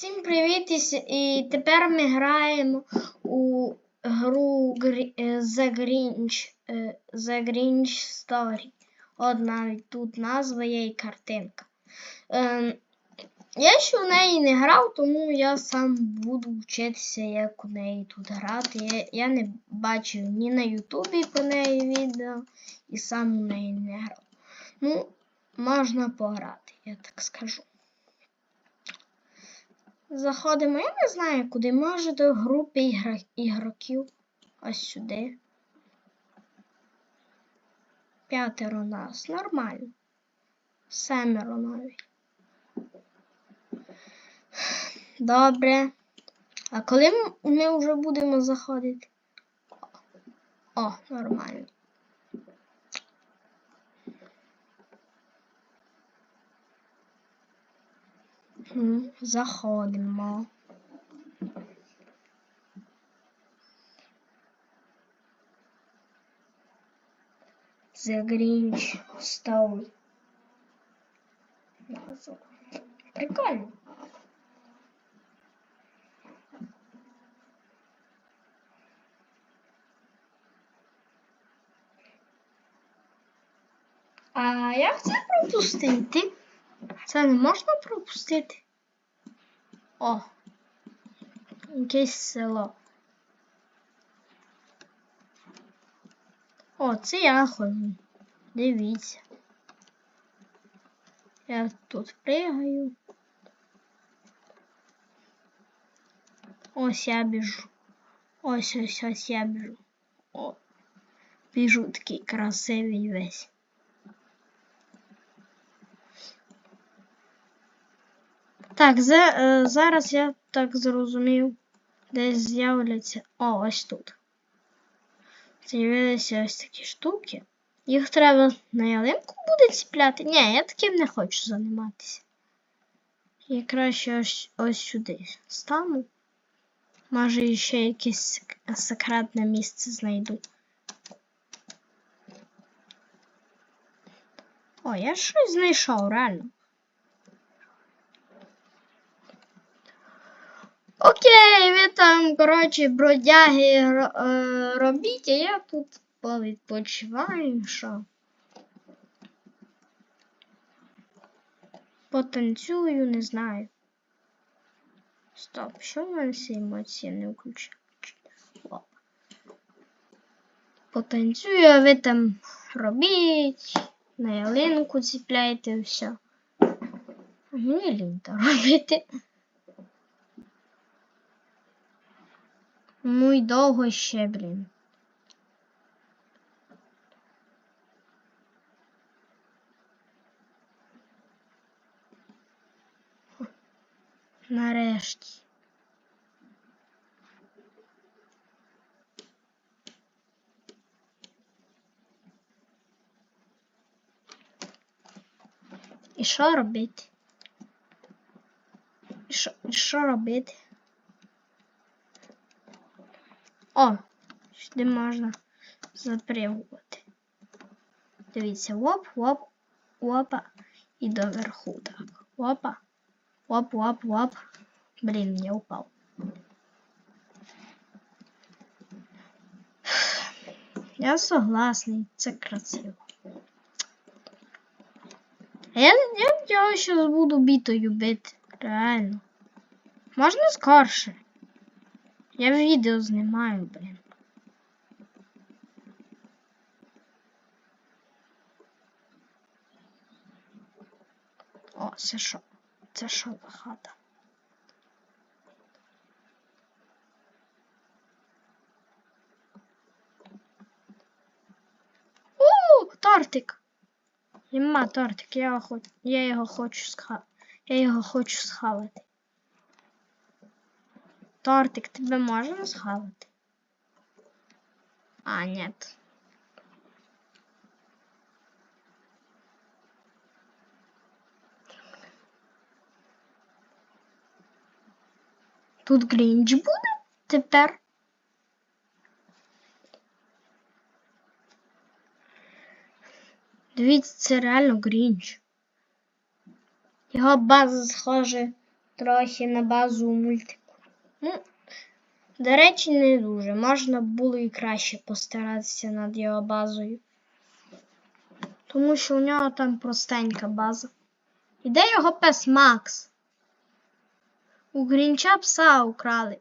Всім привіт! І, тепер ми граємо у гру е, The Grinch, е, The Grinch Story. От навіть тут назва є і картинка. Ем, я ще в неї не грав, тому я сам буду вчитися, як у неї тут грати. Я, не бачив ні на Ютубі по неї відео, і сам у неї не грав. Ну, можна пограти, я так скажу. Заходимо, я не знаю куди. Може до групи ігроків. Ось сюди. П'ятеро нас. Нормально. Семеро навіть. Добре. А коли ми вже будемо заходити? О, нормально. М, Заходимо. The Grinch Story. Назва. Прикольно. А як це пропустити? Це не можна пропустити? О, якесь село. О, це я ходжу. Дивіться. Я тут пригаю. Ось я біжу. Ось ось ось я біжу. О, біжу такий красивий весь. Так, за, е, зараз я так зрозумів, десь з'являться. О, ось тут. З'явилися ось такі штуки. Їх треба на ялинку буде ціпляти. Ні, я таким не хочу займатися. Я краще ось, ось сюди стану. Може, ще якесь сек- секретне місце знайду. О, я щось знайшов, реально. Окей, ви там, коротше, бродяги ро- е, робіть, а я тут повідпочиваю, що. Потанцюю, не знаю. Стоп, що в мене всі емоції не включають? О. Потанцюю, а ви там робіть, на ялинку ціпляйте, все. А Мені лінь то робити. Ну і довго ще, блін. Нарешті. І що робити? І що, що робити? О, сюди можна запрягувати. Дивіться, оп, оп, опа. І доверху так. Опа. Оп, оп, оп. Блін, я упав. Я согласний, це красиво. А я, я його буду бітою бити. Реально. Можна скорше? Я відео знімаю, блін. О, це що? Це що за хата? У, тортик. Нема тортик, я його, я його хочу сха... Я його хочу схавати. Тортик, тебе можна схавати? А, нет. Тут Грінч буде тепер. Дивіться, це реально Грінч. Його база схоже трохи на базу мультику. Ну, до речі, не дуже. Можна було і краще постаратися над його базою. Тому що у нього там простенька база. І де його пес Макс? У Грінча пса украли.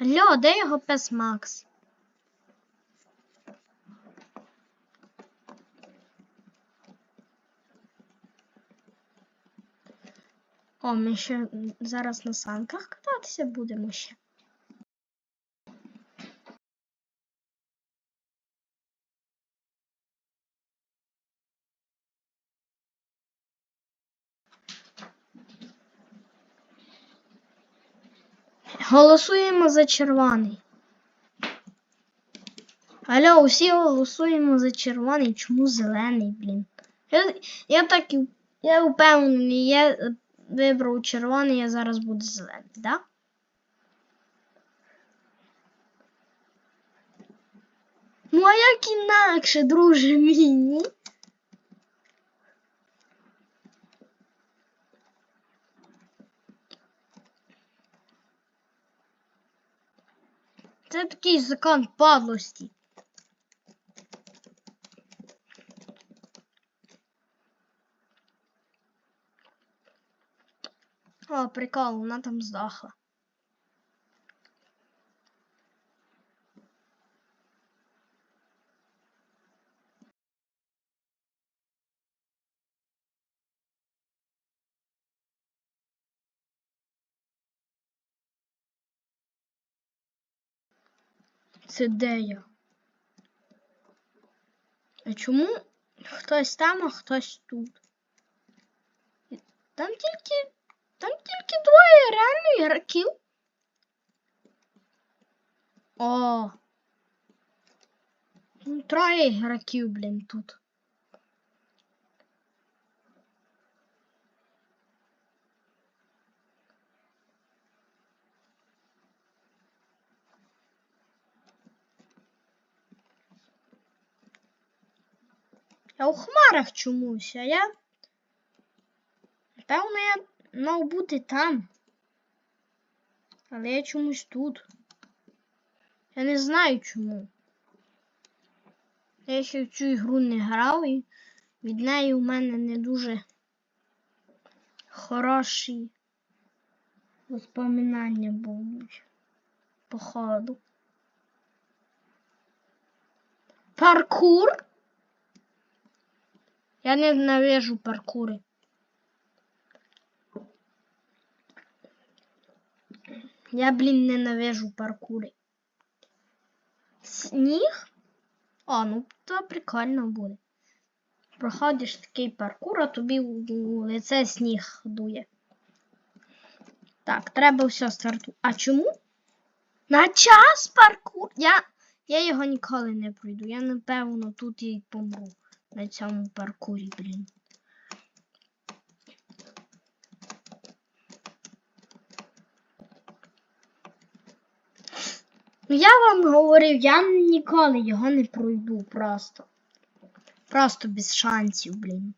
Алло, де його пес Макс? О, ми ще зараз на санках кататися будемо ще. Голосуємо за червоний. Алло, усі голосуємо за червоний, чому зелений, блін? Я, я так я впевнений, я вибрав червоний, я зараз буду зелений, да? Ну, а як інакше, друже мій, ні? Це такий закон падлості. О, прикол, вона там здохла. Це де я? А чому хтось там, а хтось тут? Там тільки. Там тільки двоє реально ігроків. О. Ну, троє ігроків, блін, тут. Я у хмарах чомусь, а я. Напевно, я мав бути там. Але я чомусь тут. Я не знаю чому. Я ще в цю ігру не грав і від неї у мене не дуже хороші воспоминання будуть. Походу. Паркур? Я ненавижу паркури. Я, блін, ненавижу паркури. Сніг? О, ну то прикольно буде. Проходиш такий паркур, а тобі у лице сніг дує. Так, треба все старту. А чому? На час паркур. Я, я його ніколи не пройду. Я напевно тут і помру на цьому паркурі, блін. Ну, Я вам говорив, я ніколи його не пройду просто. Просто без шансів, блін.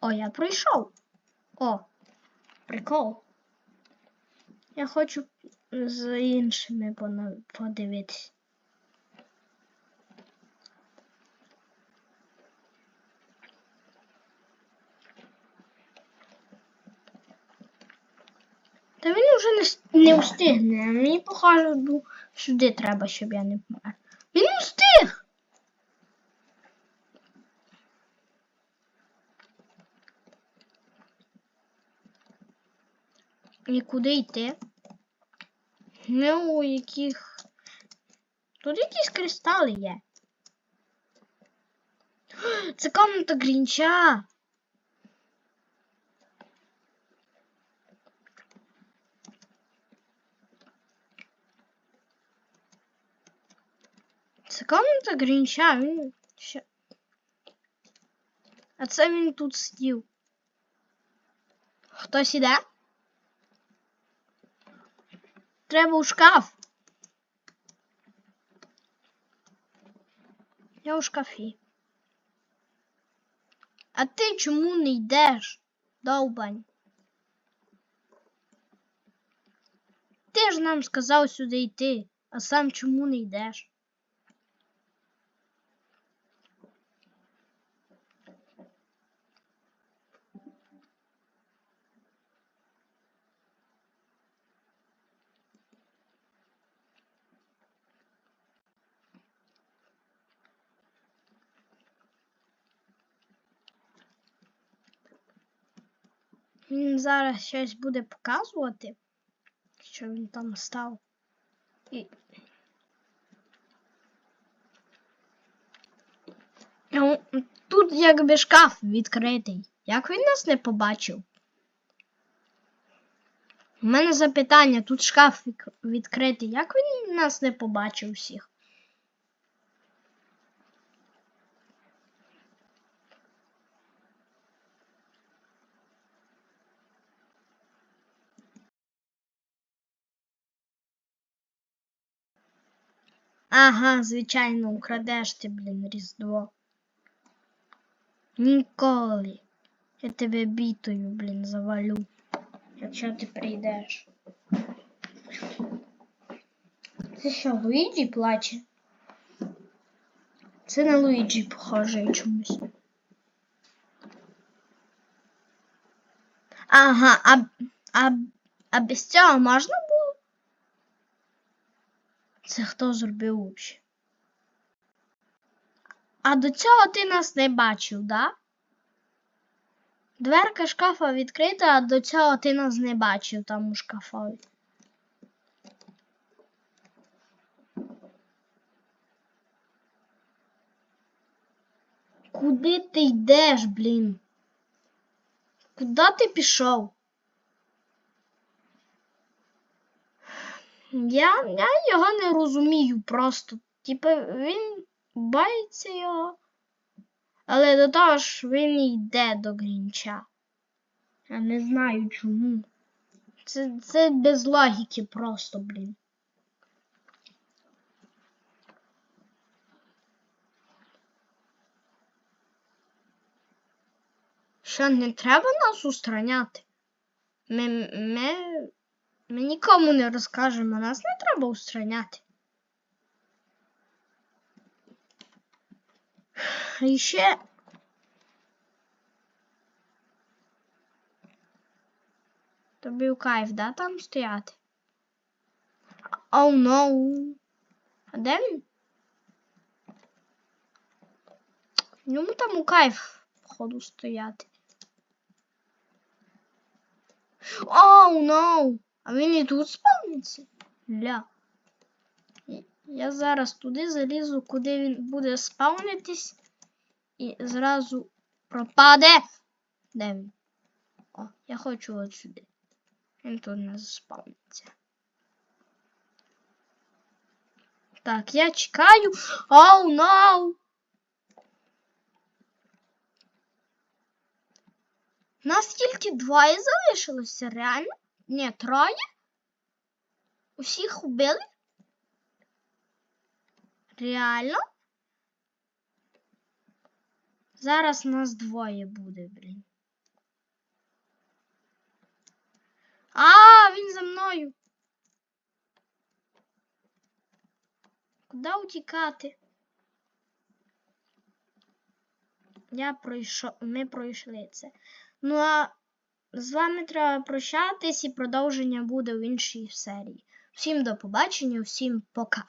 О, я пройшов. О, прикол. Я хочу з іншими пона- не, встигне. Мені похоже, сюди треба, щоб я не помер. Він не встиг! І куди йти? Ну, у яких. Тут якісь кристали є. Це комната Грінча. Комната Грінча, він ще. А це він тут сидів. Хтось іде? треба у шкаф. Я у шкафі. А ти чому не йдеш, довбань? Ти ж нам сказав сюди йти, а сам чому не йдеш? Він зараз щось буде показувати, що він там став. І... Ну, Тут якби шкаф відкритий. Як він нас не побачив? У мене запитання, тут шкаф відкритий. Як він нас не побачив всіх? Ага, звичайно, украдеш ти, блін, Різдво. Ніколи. Я тебе бітою, блін, завалю. Якщо ти прийдеш. Це що, Луїджі плаче? Це на Луїджі похоже чомусь. Ага, а, а, а без цього можна? Це хто зробив взагалі? А до цього ти нас не бачив, да? Дверка шкафа відкрита, а до цього ти нас не бачив там у шкафові. Куди ти йдеш, блін? Куди ти пішов? Я, я його не розумію просто. Типа він боїться його. Але до того ж він йде до Грінча. Я не знаю чому. Це, це без логіки просто, блін. Що не треба нас устраняти? Ми, ми, ми нікому не розкажемо, нас не треба устраняти. І ще. Тобі у кайф, да, там стояти? Оу, oh, no. А де він? Йому там у кайф, походу, стояти. Оу, oh, no. А він і тут спавниться? Ля. Я зараз туди залізу, куди він буде спавнитись, і зразу пропаде. Де він? О, я хочу от сюди. Він тут не заспавниться. Так, я чекаю. Оу, oh, no! Нас тільки двоє залишилося, реально? Ні, троє? Усіх убили? Реально? Зараз нас двоє буде, блін. А, він за мною. Куди утікати? Я пройшов, ми пройшли це. Ну а з вами треба прощатись і продовження буде в іншій серії. Всім до побачення, всім пока.